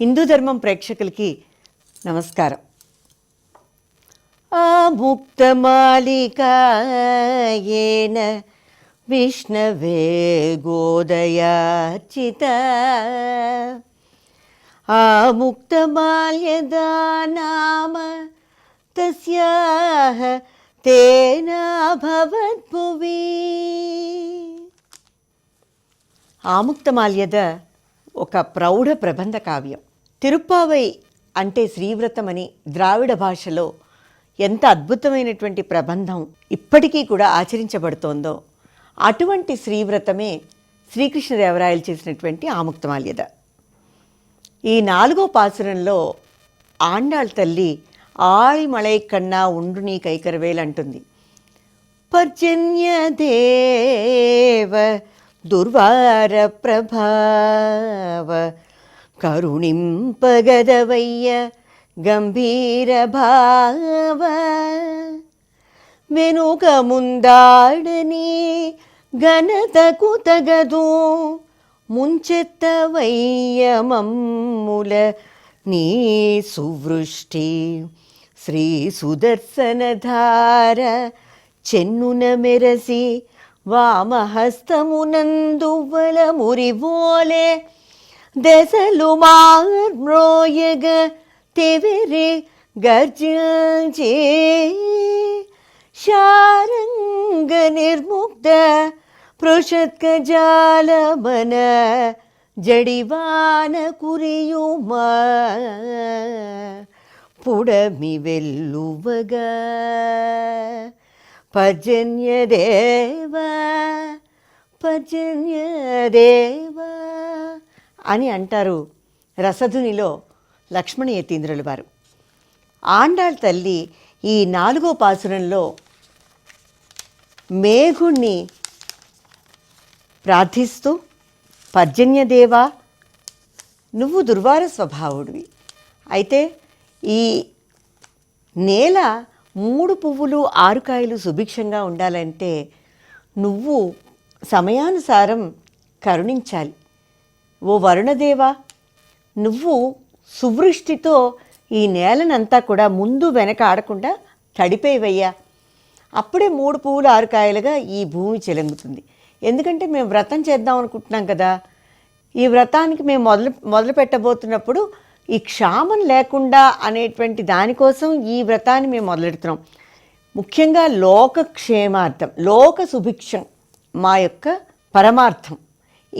హిందూ ధర్మం ప్రేక్షకులకి నమస్కారం. ఆ ముక్తమాలికాయేన విష్ణవే గోదయార్చిత. ఆ ముక్తమాల్యదా నామ తస్యాహ తేనాభవద్భువి ఆముక్తమాల్యద ఒక ప్రౌఢ ప్రబంధ కావ్యం. తిరుప్పావై అంటే శ్రీవ్రతమని ద్రావిడ భాషలో ఎంత అద్భుతమైనటువంటి ప్రబంధం ఇప్పటికీ కూడా ఆచరించబడుతోందో అటువంటి శ్రీవ్రతమే శ్రీకృష్ణదేవరాయలు చేసినటువంటి ఆముక్తమాల్యద. ఈ నాలుగో పాసురంలో ఆండాళ్ తల్లి ఆళిమళై కన్నా ఉండు నీ కైకరవేలు అంటుంది పర్జన్యదేవ దుర్వార ప్రభావ కరుణింపగదవయ్య గంభీర భావ వెనుక ముందాడని ఘనతకు తగదు ముంచెత్తవయ్య మమ్ముల నీ సువృష్టి శ్రీ సుదర్శనధార చెన్నున మెరసి వామహస్తమునందువ్వల మురివోలే దశలు మార్మ్రోయగ తెవిరి గర్జే శారంగ నిర్ముక్త పృషత్క జాలమన జడివాన కురియుమా పుడమి వెల్లువగా పర్జన్యదేవ పర్జన్యదేవ అని అంటారు రసధునిలో లక్ష్మణ యతీంద్రుల వారు. ఆండాళ్ తల్లి ఈ నాలుగో పాసురంలో మేఘుణ్ణి ప్రార్థిస్తూ పర్జన్యదేవా నువ్వు దుర్వార స్వభావుడివి. అయితే ఈ నేల మూడు పువ్వులు ఆరు కాయలు సుభిక్షంగా ఉండాలంటే నువ్వు సమయానుసారం కరుణించాలి. ఓ వరుణదేవా నువ్వు సువృష్టితో ఈ నేలనంతా కూడా ముందు వెనక ఆడకుండా తడిపేవయ్యా. అప్పుడే మూడు పువ్వులు ఆరు కాయలుగా ఈ భూమి చెలంగుతుంది. ఎందుకంటే మేము వ్రతం చేద్దాం అనుకుంటున్నాం కదా. ఈ వ్రతానికి మేము మొదలు మొదలు పెట్టబోతున్నప్పుడు ఈ క్షామం లేకుండా అనేటువంటి దానికోసం ఈ వ్రతాన్ని మేము మొదలెడుతున్నాం. ముఖ్యంగా లోకక్షేమార్థం లోక సుభిక్షం మా యొక్క పరమార్థం.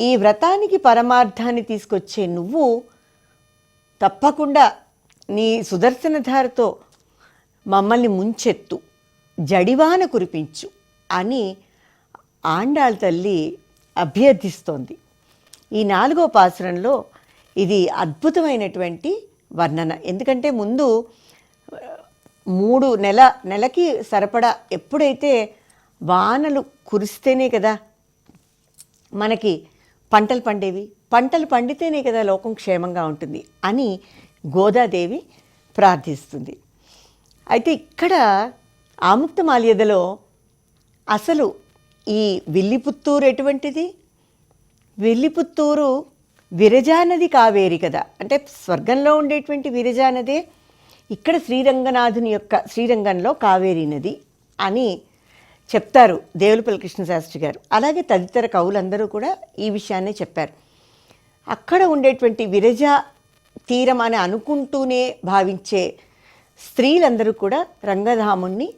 ఈ వ్రతానికి పరమార్థాన్ని తీసుకొచ్చే నువ్వు తప్పకుండా నీ సుదర్శనధారతో మమ్మల్ని ముంచెత్తు జడివాన కురిపించు అని ఆండాళ్ తల్లి అభ్యర్థిస్తోంది. ఈ నాలుగో పాసురంలో ఇది అద్భుతమైనటువంటి వర్ణన. ఎందుకంటే ముందు మూడు నెల నెలకి సరిపడా ఎప్పుడైతే వానలు కురిస్తేనే కదా మనకి పంటలు పండేవి. పంటలు పండితేనే కదా లోకం క్షేమంగా ఉంటుంది అని గోదాదేవి ప్రార్థిస్తుంది. అయితే ఇక్కడ ఆముక్తమాల్యదలో అసలు ఈ విల్లిపుత్తూరు ఎటువంటిది? విల్లిపుత్తూరు విరజానది కావేరి కదా. అంటే స్వర్గంలో ఉండేటువంటి విరజానదే. ఇక్కడ శ్రీరంగనాథుని యొక్క శ్రీరంగంలో కావేరి నది అని చెప్తారు దేవులపల్లి కృష్ణశాస్త్రి గారు. అలాగే తదితర కవులందరూ కూడా ఈ విషయాన్నే చెప్పారు. అక్కడ ఉండేటువంటి విరజ తీరం అని అనుకుంటూనే భావించే స్త్రీలందరూ కూడా రంగధాముణ్ణి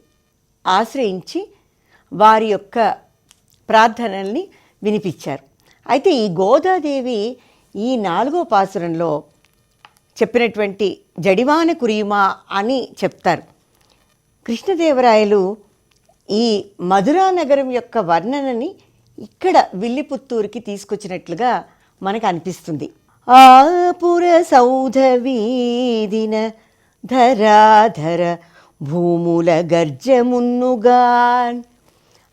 ఆశ్రయించి వారి యొక్క ప్రార్థనల్ని వినిపించారు. అయితే ఈ గోదాదేవి ఈ నాలుగో పాసురంలో చెప్పినటువంటి జడివాన కురియుమా అని చెప్తారు. కృష్ణదేవరాయలు ఈ మధురా నగరం యొక్క వర్ణనని ఇక్కడ విల్లిపుత్తూరుకి తీసుకొచ్చినట్లుగా మనకు అనిపిస్తుంది. ఆపుర సౌధ వీధిన ధరాధర భూముల గర్జమున్నుగాన్.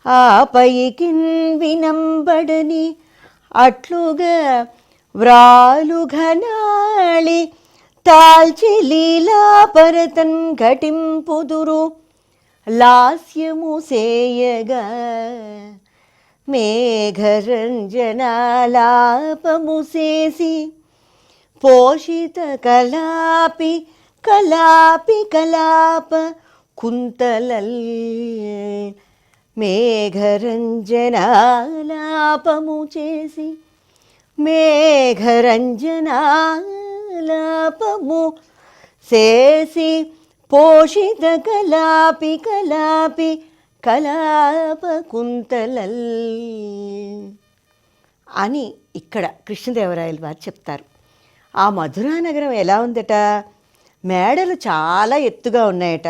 ఆపైకిన్ వినంబడని అట్లుగా వ్రాలు ఘనాళి తాల్చి లీలాపరతన్ ఘటింపుదురు. లాస్యము సేయగా మేఘరంజనాలాపము చేసి పోషిత కలాపి కలాపి కలాప కుంతలల్ మేఘరంజనాలాపము చేసి మేఘరంజనాలాపము చేసి పోషిత కలాపి కలాపి కలాపకుంతలల్ అని ఇక్కడ కృష్ణదేవరాయలు వారు చెప్తారు. ఆ మధురా నగరం ఎలా ఉందట? మేడలు చాలా ఎత్తుగా ఉన్నాయట.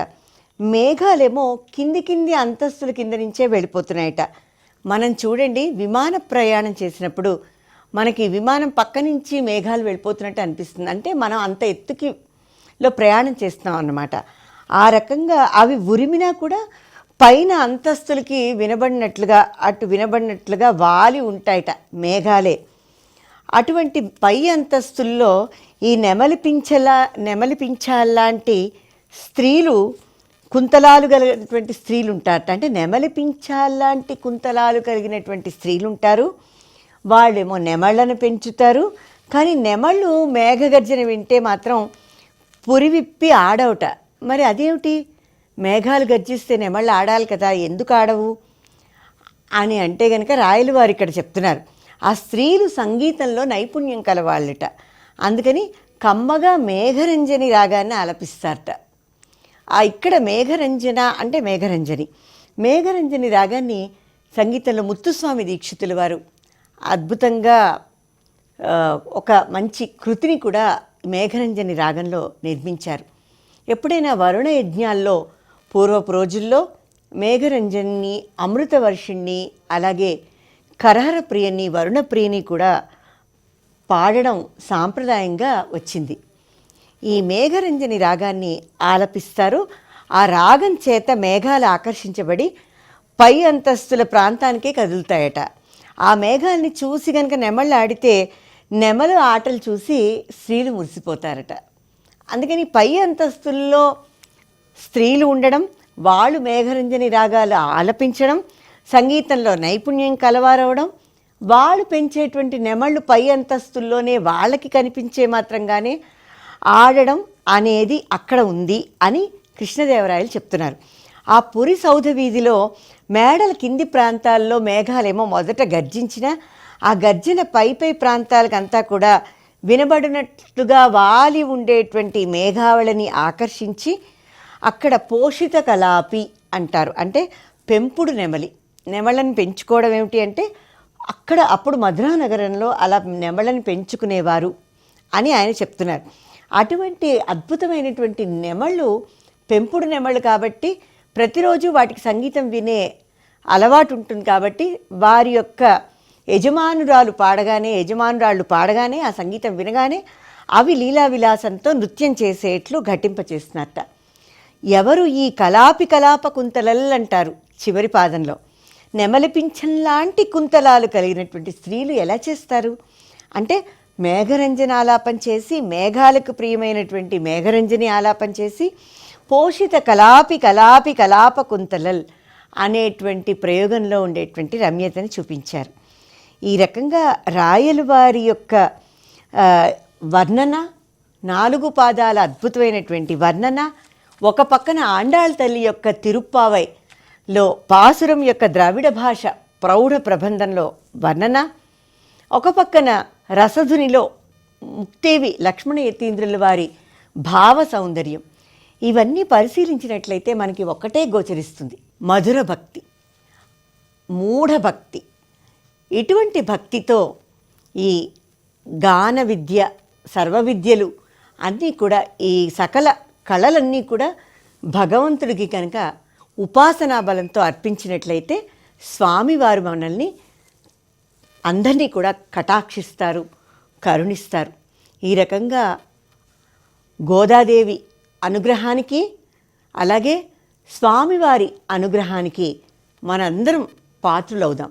మేఘాలేమో కింది కింది అంతస్తుల కింద నుంచే వెళ్ళిపోతున్నాయట. మనం చూడండి విమాన ప్రయాణం చేసినప్పుడు మనకి విమానం పక్క నుంచి మేఘాలు వెళ్ళిపోతున్నట్టు అనిపిస్తుంది. అంటే మనం అంత ఎత్తుకి లో ప్రయాణం చేస్తున్నాం అన్నమాట. ఆ రకంగా అవి ఉరిమినా కూడా పైన అంతస్తులకి వినబడినట్లుగా అటు వినబడినట్లుగా వాలి ఉంటాయట మేఘాలే. అటువంటి పై అంతస్తుల్లో ఈ నెమలి పింఛలా నెమలి పింఛాలాంటి స్త్రీలు కుంతలాలు కలిగినటువంటి స్త్రీలు ఉంటారట అంటే నెమలి పింఛాలాంటి కుంతలాలు కలిగినటువంటి స్త్రీలు ఉంటారు వాళ్ళేమో నెమళ్ళను పెంచుతారు. కానీ నెమళ్ళు మేఘగర్జన వింటే మాత్రం పురివిప్పి ఆడవుట. మరి అదేమిటి? మేఘాలు గర్జిస్తే నెమళ్ళు ఆడాలి కదా ఎందుకు ఆడవు? అని అంటే గనక రాయలు వారు ఇక్కడ చెప్తున్నారు. ఆ స్త్రీలు సంగీతంలో నైపుణ్యం కలవాళ్ళట. అందుకని కమ్మగా మేఘరంజని రాగాన్ని ఆలపిస్తారట. ఆ ఇక్కడ మేఘరంజన అంటే మేఘరంజని. మేఘరంజని రాగాన్ని సంగీతంలో ముత్తుస్వామి దీక్షితుల వారు అద్భుతంగా ఒక మంచి కృతిని కూడా మేఘరంజని రాగంలో నిర్మించారు. ఎప్పుడైనా వరుణ యజ్ఞాల్లో పూర్వపు రోజుల్లో మేఘరంజన్ని అమృతవర్షిణ్ణి అలాగే కరహర ప్రియని వరుణప్రియని కూడా పాడడం సాంప్రదాయంగా వచ్చింది. ఈ మేఘరంజని రాగాన్ని ఆలపిస్తారు. ఆ రాగం చేత మేఘాలు ఆకర్షించబడి పై అంతస్తుల ప్రాంతానికే కదులుతాయట. ఆ మేఘాల్ని చూసి కనుక నెమళ్ళాడితే ఆడితే నెమలు ఆటలు చూసి స్త్రీలు మురిసిపోతారట. అందుకని పై అంతస్తుల్లో స్త్రీలు ఉండడం వాళ్ళు మేఘరంజని రాగాలు ఆలపించడం సంగీతంలో నైపుణ్యం కలవారవడం వాళ్ళు పెంచేటువంటి నెమళ్ళు పై అంతస్తుల్లోనే వాళ్ళకి కనిపించే మాత్రంగానే ఆడడం అనేది అక్కడ ఉంది అని కృష్ణదేవరాయలు చెప్తున్నారు. ఆ పురి సౌధ వీధిలో మేడల కింది ప్రాంతాల్లో మేఘాలేమో మొదట గర్జించినా ఆ గర్జన పై పై ప్రాంతాలకంతా కూడా వినబడినట్లుగా వాలి ఉండేటువంటి మేఘావళిని ఆకర్షించి అక్కడ పోషిత కలాపి అంటారు. అంటే పెంపుడు నెమలి. నెమళ్ళని పెంచుకోవడం ఏమిటి అంటే అక్కడ అప్పుడు మధురా నగరంలో అలా నెమళ్ళని పెంచుకునేవారు అని ఆయన చెప్తున్నారు. అటువంటి అద్భుతమైనటువంటి నెమళ్ళు పెంపుడు నెమళ్ళు కాబట్టి ప్రతిరోజు వాటికి సంగీతం వినే అలవాటు ఉంటుంది కాబట్టి వారి యొక్క యజమానురాలు పాడగానే యజమానురాళ్ళు పాడగానే ఆ సంగీతం వినగానే అవి లీలా విలాసంతో నృత్యం చేసేట్లు ఘటింపచేస్తున్నట్ట. ఎవరు ఈ కలాపి కలాప కుంతలల్ అంటారు చివరి పాదంలో. నెమలిపించంలాంటి కుంతలాలు కలిగినటువంటి స్త్రీలు ఎలా చేస్తారు? అంటే మేఘరంజన ఆలాపం చేసి మేఘాలకు ప్రియమైనటువంటి మేఘరంజని ఆలాపం చేసి పోషిత కలాపి కలాపి కలాప కుంతలల్ అనేటువంటి ప్రయోగంలో ఉండేటువంటి రమ్యతని చూపించారు. ఈ రకంగా రాయలు వారి యొక్క వర్ణన నాలుగు పాదాల అద్భుతమైనటువంటి వర్ణన ఒక పక్కన ఆండాళ్ తల్లి యొక్క తిరుప్పావైలో పాసురం యొక్క ద్రావిడ భాష ప్రౌఢ ప్రబంధంలో వర్ణన ఒక పక్కన రసధునిలో ముక్తేవి లక్ష్మణ యతీంద్రుల వారి భావ సౌందర్యం. ఇవన్నీ పరిశీలించినట్లయితే మనకి ఒక్కటే గోచరిస్తుంది. మధుర భక్తి మూఢ భక్తి. ఇటువంటి భక్తితో ఈ గాన విద్య సర్వ విద్యలు అన్నీ కూడా ఈ సకల కళలన్నీ కూడా భగవంతుడికి కనుక ఉపాసనా బలంతో అర్పించినట్లయితే స్వామివారు మనల్ని అందరినీ కూడా కటాక్షిస్తారు కరుణిస్తారు. ఈ రకంగా గోదాదేవి అనుగ్రహానికి అలాగే స్వామివారి అనుగ్రహానికి మనందరం పాత్రులవుదాం.